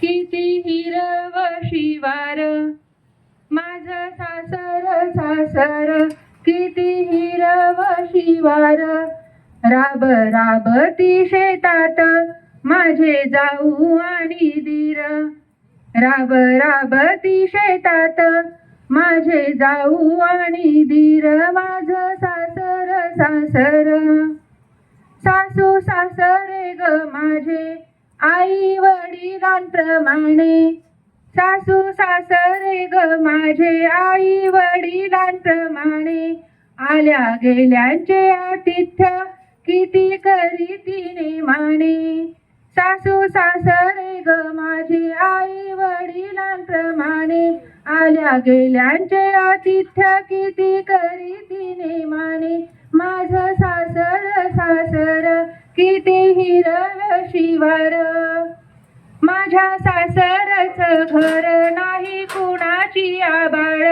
किती हिरव शिवार माझ सासर सासर किती हिरव शिवार राब राबती शेतात माझे जाऊ आणि दीर. राब राबती शेतात माझे जाऊ आणि दीर. माझ सासर सासर सासू सासरे ग माझे आई वडिलांप्रमाणे सासू सासरे ग माझे आई वडिलांप्रमाणे आल्या गेल्यांचे आतिथ्य किती करी तिने माने. सासू सासरे ग माझे आई वडिलांप्रमाणे आल्या गेल्यांचे आतिथ्य किती करी तिने माने. माझ सासर सासर किती शिवर. माझ्या सासरच घर नाही कुणाची आबाळ.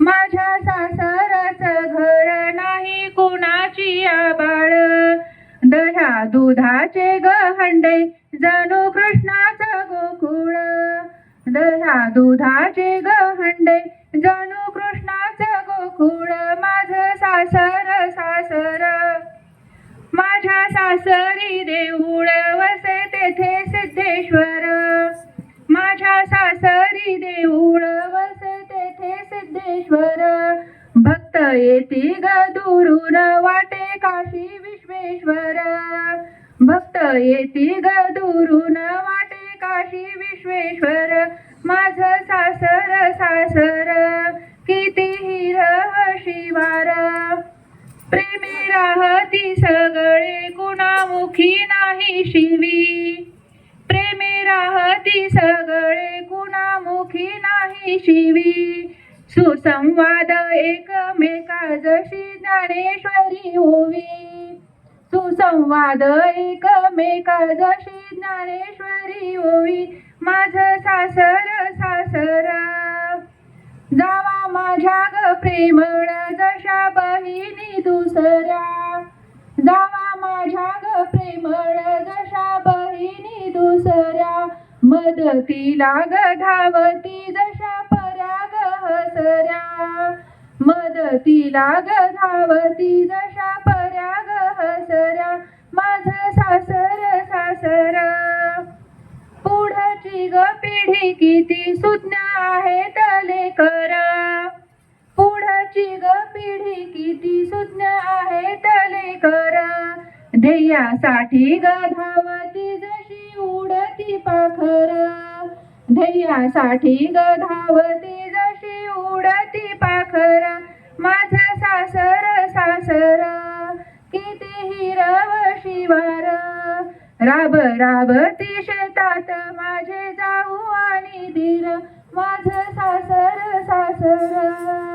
माझ्या सासरच घर नाही कुणाची आबाळ. दह्या दुधाचे गहंडे जणू कृष्णाचा गोकुळ. दह्या दुधाचे गहंडे जणू कृष्णाचं गोकुळ. माझं सासर सासर. माझ्या सासर देऊळ वसे तेथे सिद्धेश्वर. भक्त येती ग दुरून वाटे काशी विश्वेश्वर. भक्त येती ग दुरून वाटे काशी विश्वेश्वर. माझ सासर सासर किती हिरव शिवार. प्रेमी राहती सगळे कुणामुखी नाही शिवी. शिवी. सुसंवाद एकमेका जशी ज्ञानेश्वरी होवी. सुसंवाद एकमेका जशी ज्ञानेश्वरी होवी. माझ सासर सासर. जावा माझ्या ग प्रेमळ जशा बहिणी दुसऱ्या जावा माझ्या ग प्रेमळ जशा बहिणी दुसऱ्या मदतीला ग धावती जशा हसऱ्या मदतीला ग धावती जशा पराग हसऱ्या. माझ सासर सासर. पुढची ग पिढी किती सुज्ञा आहे तले कर पुढची ग पिढी किती सुज्ञा आहे तले कर ध्येयासाठी ग धावती जशी उडती पाखर. ध्येयासाठी ग धावती उडती पाखरा माझा सासर सासर किती हिरव शिवार. राब राब ती शेतात माझे जाऊ आणि धीर माझ सासर सासर.